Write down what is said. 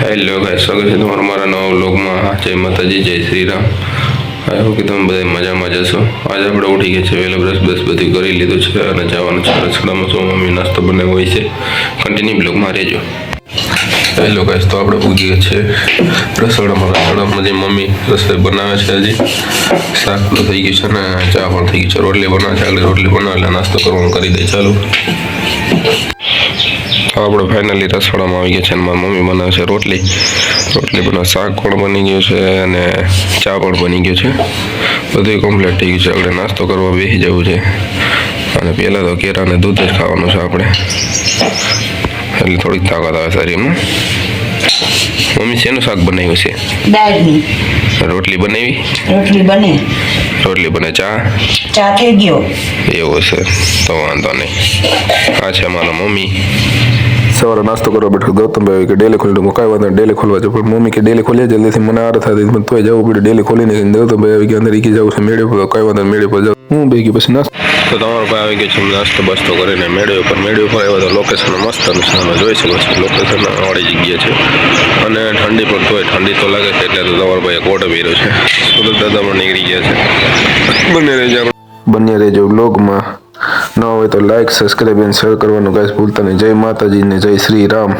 Hello guys સ્વાગત છે તમારું મારા નવા બ્લોગમાં જય માતાજી, જય શ્રી રામ આઈ હોપ કે તમે બધા મજામાં જશો આજે આપણે ઉઠી ગયા છે વહેલા બ્રશ બ્રશ બધું કરી લીધું છે અને જવાનું છે રસોડામાં. શું મમ્મી નાસ્તો બનાવ્યો હોય છે. કન્ટિન્યુ બ્લોગમાં રહેજો. હેલો ગાઈસ તો આપણે પૂગી ગયા છે રસોડામાં. રસોડામાં જે મમ્મી રસોઈ બનાવે છે હજી શાક તો થઈ ગયું છે ને ચા પણ થઈ ગયું છે. રોટલી બનાવે છે, આગળ રોટલી બનાવે એટલે નાસ્તો કરવાનું કરી દે. ચાલુ. આપણે ફાઇનલી રસોડામાં આવી ગયા છે અને મારી મમ્મી બનાવે છે રોટલી. રોટલી બનાવે શાક પણ બની ગયું છે અને ચા પણ બની ગયું છે. બધું કમ્પ્લીટ થઈ ગયું છે. આપણે નાસ્તો કરવા બેસી જવું છે. અને પહેલાં તો કેરા અને દૂધ જ ખાવાનું છે આપણે. એટલે થોડીક તાકાત આવે શરીરમાં. મમ્મી શેનું શાક બનાવ્યું છે? રોટલી બનાવી? રોટલી બને. રોટલી બને ચા? ચા થઈ ગયો. એવું છે. તો વાંધો નહીં. આ છે મારા મમ્મી. સવારે નાસ્તો કરવા બેઠો ગૌતમભાઈ કે ડેલી ખોલી કાંઈ વાંધો ડેલી ખોલવા છે પણ મમ્મી કે ડેલી ખોલીએ જલ્દીથી મને આર થતી પણ તોય જવું પડે ડેલી ખોલીને ગૌતમભાઈ આવી કે અંદર ઈકી જવું છે મેળે પર કઈ વાંધો મેળે પર જાવ હું બે ગયું પછી નાસ્તો. તો તમારો ભાઈ આવી ગયો છે નાસ્તો બાસ્તો કરીને મેળવે ઉપર. મેળવ્યો ઉપર આવ્યો તો લોકેશન મસ્ત અને તમે જોઈ શકો છો. લોકેશન વાળી જગ્યા છે. અને ઠંડી પણ તોય ઠંડી તો લાગે છે એટલે તો તમારો ભાઈ કોટ પહેર્યો છે. સુરત દાદા પણ નીકળી ગયા છે. બંને રહેજો બંને રહેજો બ્લોગમાં હોય તો લાઈક સબસ્ક્રાઈબ અને શેર કરવાનું કાંઈ ભૂલતા નહીં. જય માતાજી ને જય શ્રી રામ.